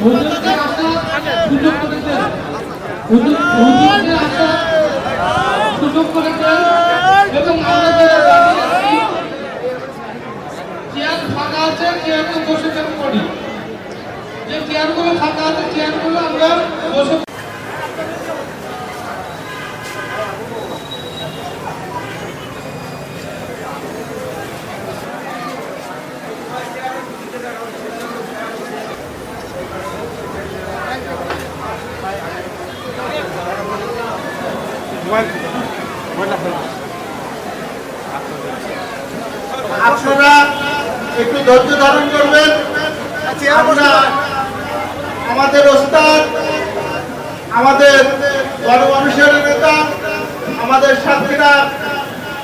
হুজুরকে আপনার হুজুরকে আপনার সুযোগ করে দেন এবং আমাদের চেয়ার ফাঁকা আছে চেয়ারে বসে যাব করি যে চেয়ারগুলো ফাঁকা আছে চেয়ারগুলো আমরা বসে আপনারা একটু ধৈর্য ধারণ করবেন। আমরা আমাদের ওস্তাদ আমাদের গণমানুষের নেতা আমাদের সাথীরা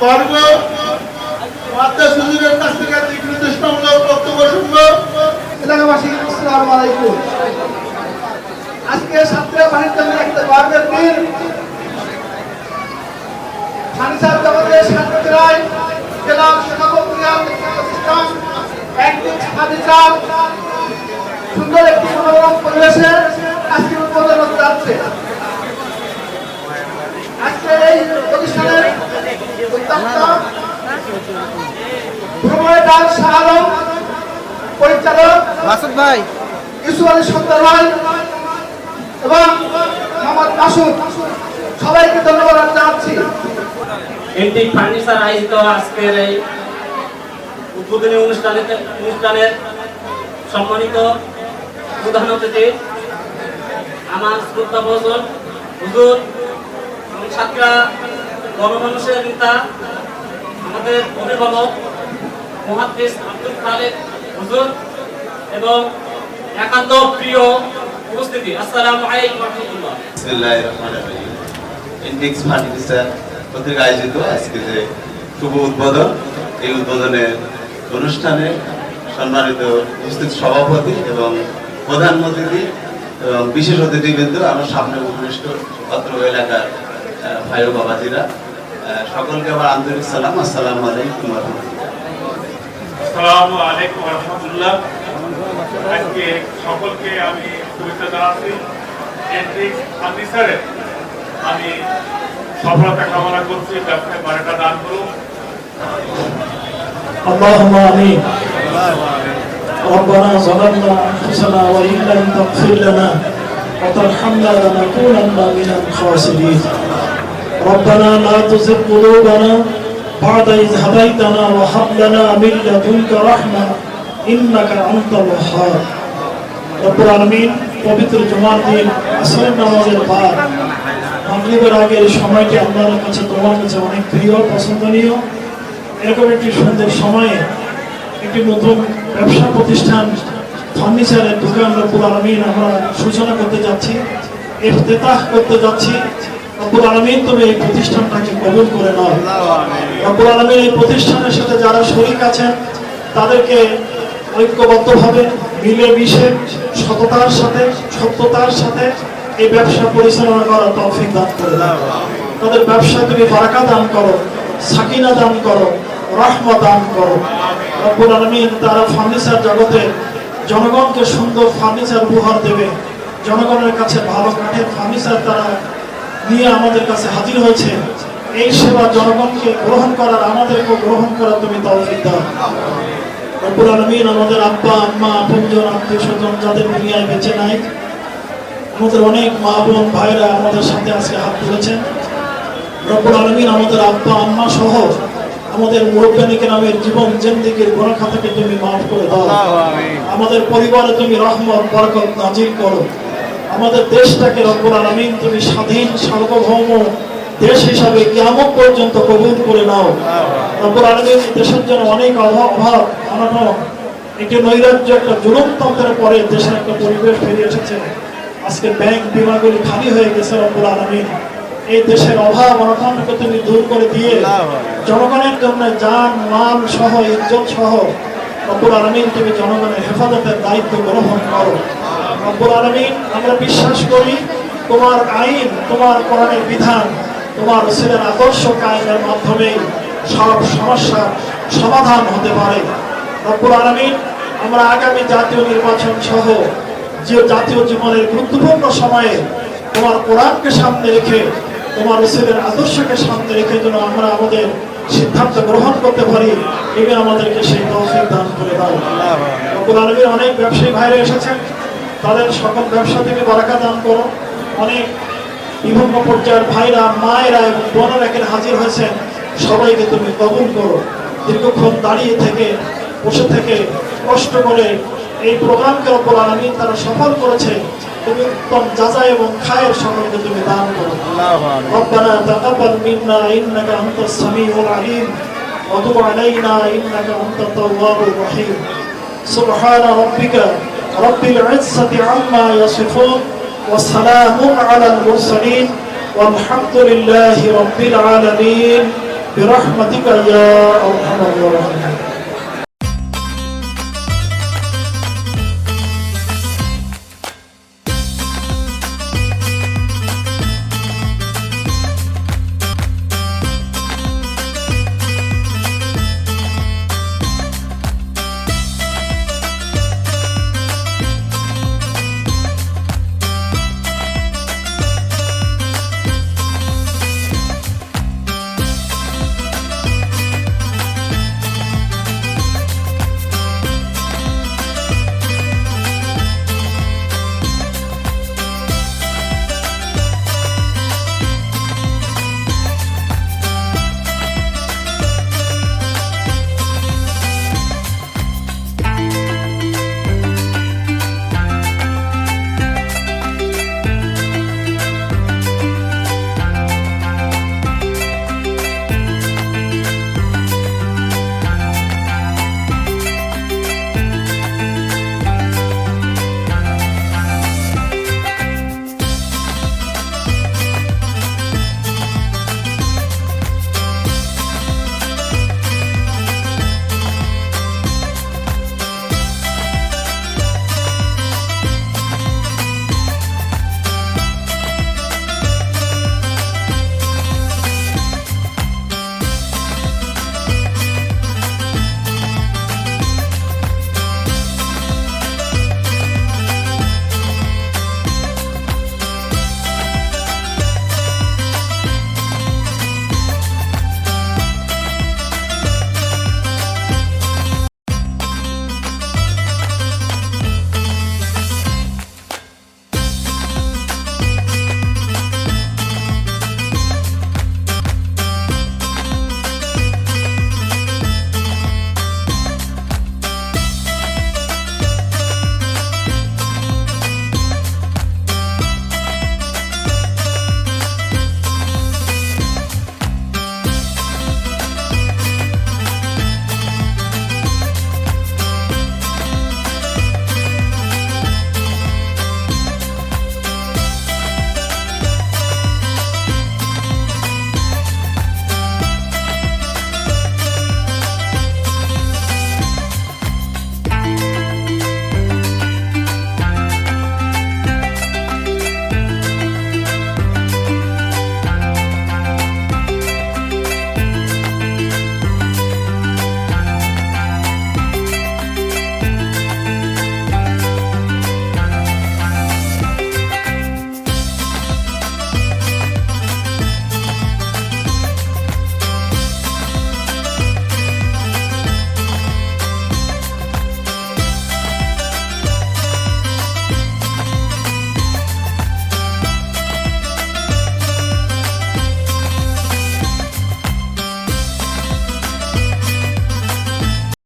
বর্গ মাদ্রাস হুজুরের কাছ থেকে নির্দেশনামূলক বক্তব্য শুনব। এলাকাবাসী আসসালামু আলাইকুম। আজকে সাতটা একটা গর্বের দিন। জেলা সভাপতিরা প্রতিষ্ঠান একদিন ফার্নিচার সুন্দর একটি মনোরম পরিবেশে আজকে উদ্বোধন হতে যাচ্ছে। আজকে এই প্রতিষ্ঠানের উদ্যোক্তা ভ্রমণে ডাল শাহ আলম পরিচালক মাসুদ ভাই। ইসু আলী সত্তর ভাই এবং মোহাম্মদ মাসুদ। সবাইকে ধন্যবাদ জানাচ্ছি। এন্টিক ফার্নিচার আয়োজিত আজকের এই উদ্বোধনী অনুষ্ঠানে অনুষ্ঠানের সম্মানিত প্রধান অতিথি, আমার শ্রদ্ধা বজন হুজুর এবং ছাত্রা, গণমানুষের নেতা, আমাদের অভিভাবক মহাদ্দেশ আব্দুল খালেদ হুজুর এবং একান্ত প্রিয় উপস্থিতি। আসসালামু আলাইকুম রহমতুল্লাহ। বিসমিল্লাহির আয়োজিত আজকে যে শুভ উদ্বোধন, এই উদ্বোধনের অনুষ্ঠানে সম্মানিত উপস্থিত সভাপতি এবং প্রধান অতিথি এবং বিশেষ অতিথিবৃন্দ, আমার সামনে উপবিষ্ট অত্র এলাকার ভাই বাবাজিরা। সকলকে আমার আন্তরিক সালাম, আসসালামু আলাইকুম রহমতুল্লাহ। সকলকে আমি আমি সফলতা কামনা করছি ব্যবসায় বারোটা দান করুন। اللهم امين ربنا ظلمنا انفسنا وان لم تغفر لنا وترحمنا لنكونن من الخاسرين ربنا لا تزغ قلوبنا بعد إذ هديتنا وهب لنا من لدنك رحمة إنك أنت الوهاب رب العالمين পবিত্র জুমার দিন আসরের নামাজের পর মাগরিবের আগের এই সময়টি আপনার কাছে তোমার কাছে অনেক প্রিয় পছন্দনীয় এরকম একটি সুন্দর সময়ে একটি নতুন ব্যবসা প্রতিষ্ঠান ফার্নিচারের দোকান রব্বুল আলমিন আমরা সূচনা করতে যাচ্ছি ইফতেতাহ করতে যাচ্ছি। রব্বুল আলমিন তুমি এই প্রতিষ্ঠানটাকে কবুল করে নাও। রব্বুল আলমিন এই প্রতিষ্ঠানের সাথে যারা শরিক আছেন তাদেরকে ঐক্যবদ্ধভাবে মিলে মিশে সততার সাথে সত্যতার সাথে এই ব্যবসা পরিচালনা করার তৌফিক দান করে দাও। তাদের ব্যবসা তুমি বারাকা দান করো সাকিনা দান করো রহমত দান করো। রব্বুল আলমিন তারা ফার্নিচার জগতে জনগণকে সুন্দর ফার্নিচার উপহার দেবে। জনগণের কাছে ভালো কাঠের ফার্নিচার তারা নিয়ে আমাদের কাছে হাজির হয়েছে। এই সেবা জনগণকে গ্রহণ করার আমাদেরকে গ্রহণ করার তুমি তৌফিক দাও। রব্বুল আলমিন আমাদের আব্বা, আম্মা আপনজন আত্মীয় স্বজন যাদের দুনিয়ায় বেঁচে নাই, আমাদের অনেক মা বোন ভাইরা আমাদের সাথে আজকে হাত তুলেছেন। রব্বুল আলমিন আমাদের আব্বা, আম্মা সহ আমাদের মুরব্বানিকে নামের জীবন জেন্দিগির গোনা খাতাকে তুমি মাফ করে দাও। আমাদের পরিবারে তুমি রহমত বরকত নাজিল করো। আমাদের দেশটাকে রব্বুল আলমিন তুমি স্বাধীন সার্বভৌম দেশ হিসাবে কিয়ামত পর্যন্ত কবুল করে নাও। রব্বুল আলমিন দেশের জন্য অনেক অভাব অভাব অনটন। একটি নৈরাজ্য একটা জুলুমতন্ত্রের পরে দেশের একটা পরিবেশ ফিরে এসেছে। আজকে ব্যাংক বিমাগুলি খালি হয়ে গেছে রব্বুল আলমিন। এই দেশের অভাব অনটনকে তুমি দূর করে দিয়ে জনগণের জন্য যান মাল সহ ইজ্জত সহ রব্বুল আলমিন তুমি জনগণের হেফাজতের দায়িত্ব গ্রহণ করো। রব্বুল আলামিন আমরা বিশ্বাস করি তোমার আইন তোমার কোরআনের বিধান তোমার রসুলের আদর্শ কায়েমের মাধ্যমে সব সমস্যার সমাধান হতে পারে। রব্বুল আলামিন আমরা আগামী জাতীয় নির্বাচন সহ যে জাতীয় জীবনের গুরুত্বপূর্ণ সময়ে তোমার কোরআনকে সামনে রেখে তোমার রসুলের আদর্শকে সামনে রেখে যেন আমরা আমাদের সিদ্ধান্ত গ্রহণ করতে পারি, এবার আমাদেরকে সেই তৌফিক দান করে দাও। রব্বুল আলমীর অনেক ব্যবসায়ী ভাইরা এসেছেন, তাদের সকল ব্যবসা থেকে বারাকা দান করো। অনেক বিভিন্ন পর্যায়ের ভাইরা, মায়েরা এবং বোনেরা এখানে হাজির হয়েছেন, সবাইকে তুমি কবুল করো। দীর্ঘক্ষণ দাঁড়িয়ে থেকে, বসে থেকে কষ্ট করে এই প্রোগ্রামকে রব্বুল আলমিন তারা সফল করেছে। তুমি উত্তম যাজা এবং খায়ের সকলকে তুমি দান করো ربنا تقبل منا انك انت السميع العليم وتب علينا انك انت التواب الرحيم سبحان ربك رب العزه عما يصفون وسلام على المرسلين والحمد لله رب العالمين برحمتك يا ارحم الراحمين